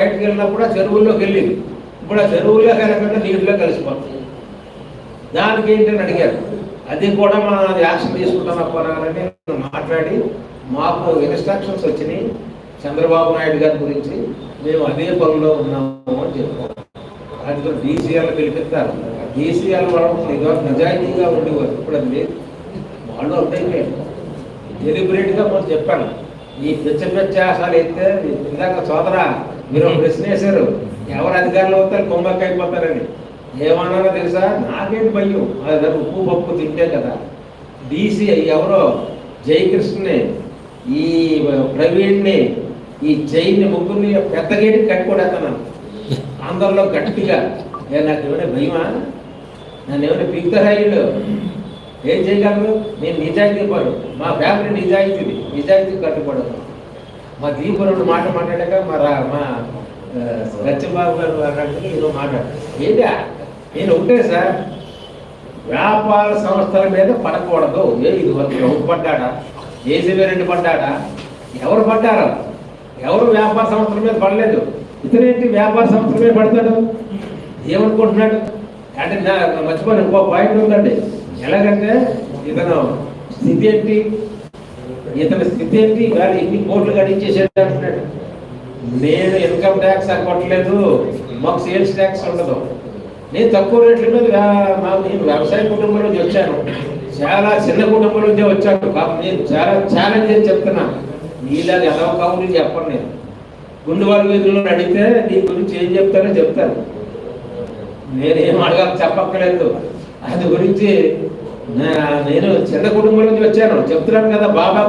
బయటకు వెళ్ళినప్పుడు ఆ చెరువుల్లోకి వెళ్ళింది. ఇప్పుడు ఆ చెరువుల్లో కలగకుండా నీటిలో కలిసిపోతుంది దానికి ఏంటని అడిగారు. అది కూడా మన యాక్షన్ తీసుకుంటాం పోరాలని మాట్లాడి మాకు ఇన్స్ట్రక్షన్స్ వచ్చినాయి. చంద్రబాబు నాయుడు గారి గురించి మేము అదే పనిలో ఉన్నాము అని చెప్పాం అందులో డీసీఎల్ పిలిపిస్తారు. డీసీఎల్ వాళ్ళు ఇదివరకు నిజాయితీగా ఉండేవారు. ఇప్పుడు అది లేదు. వాళ్ళు ఉంటాయి డెలిబరేట్గా మనం చెప్పాను ఈ పిచ్చ పిచ్చ అయితే ఇందాక చోదరా మీరు ప్రశ్న వేశారు. ఎవరు అధికారులు అవుతారు? కొమ్మకి అయిపోతారని. ఏమన్నారో తెలుసా? నాకేంటి భయం. అది ఉప్పు పప్పు తింటే కదా. డీసీ ఎవరో? జయకృష్ణని. ఈ ప్రవీణ్ని. ఈ జైని ముగ్గురిని పెద్ద గేటుకి కట్టుకోడేస్తున్నాను అందరిలో గట్టిగా. నాకు ఏమైనా భయమా? నన్ను ఏమైనా పిగుతారా వీళ్ళు? ఏం చేయగలరు నేను నిజాయితీ పడు. మా ఫ్యామిలీ నిజాయితీది నిజాయితీ కట్టుబడదు మా దీపు రెండు మాట మాట్లాడాక మా రా- మా సత్యబాబు గారు అన్నట్టుగా ఏదో మాట్లాడారు. ఏంటా? నేను ఒకటే సార్. వ్యాపార సంస్థల మీద పడకూడదు. ఏ ఇది వరకు ఎవరు పడ్డాడా? ఏసీబీ రెడ్డి పడ్డాడా? ఎవరు పడ్డారు? ఎవరు వ్యాపార సంస్థల మీద పడలేదు? ఇతనేంటి వ్యాపార సంస్థల మీద పడతాడు? ఏమనుకుంటున్నాడు? అంటే నా మర్చిపోయిన. ఇంకో పాయింట్ ఉందండి. ఎలాగంటే ఇతను స్థితి ఏంటి? ఇతని స్థితి ఏంటి? ఇవాళ ఇన్ని కోట్లు గడించేసాడు అంటున్నాడు. నేను ఇన్కమ్ ట్యాక్స్ కొట్టలేదు మాకు సేల్స్ ట్యాక్స్ ఉండదు. నేను తక్కువ రేట్ల మీద మా- నేను వ్యవసాయ కుటుంబం నుంచి వచ్చాను. చాలా చిన్న కుటుంబం నుంచే వచ్చాను. నేను చాలా ఛాలెంజ్ అని చెప్తున్నా. నీలాగా ఎలా కావాలి చెప్పను నేను. గుండువారి వీధుల్లో అడిగితే నీ గురించి ఏం చెప్తారో చెప్తాను. నేనేం అడగాలి చెప్పక్కర్లేదు. అది గురించి నేను చిన్న కుటుంబం నుంచి వచ్చాను. చెప్తున్నాను కదా బాబా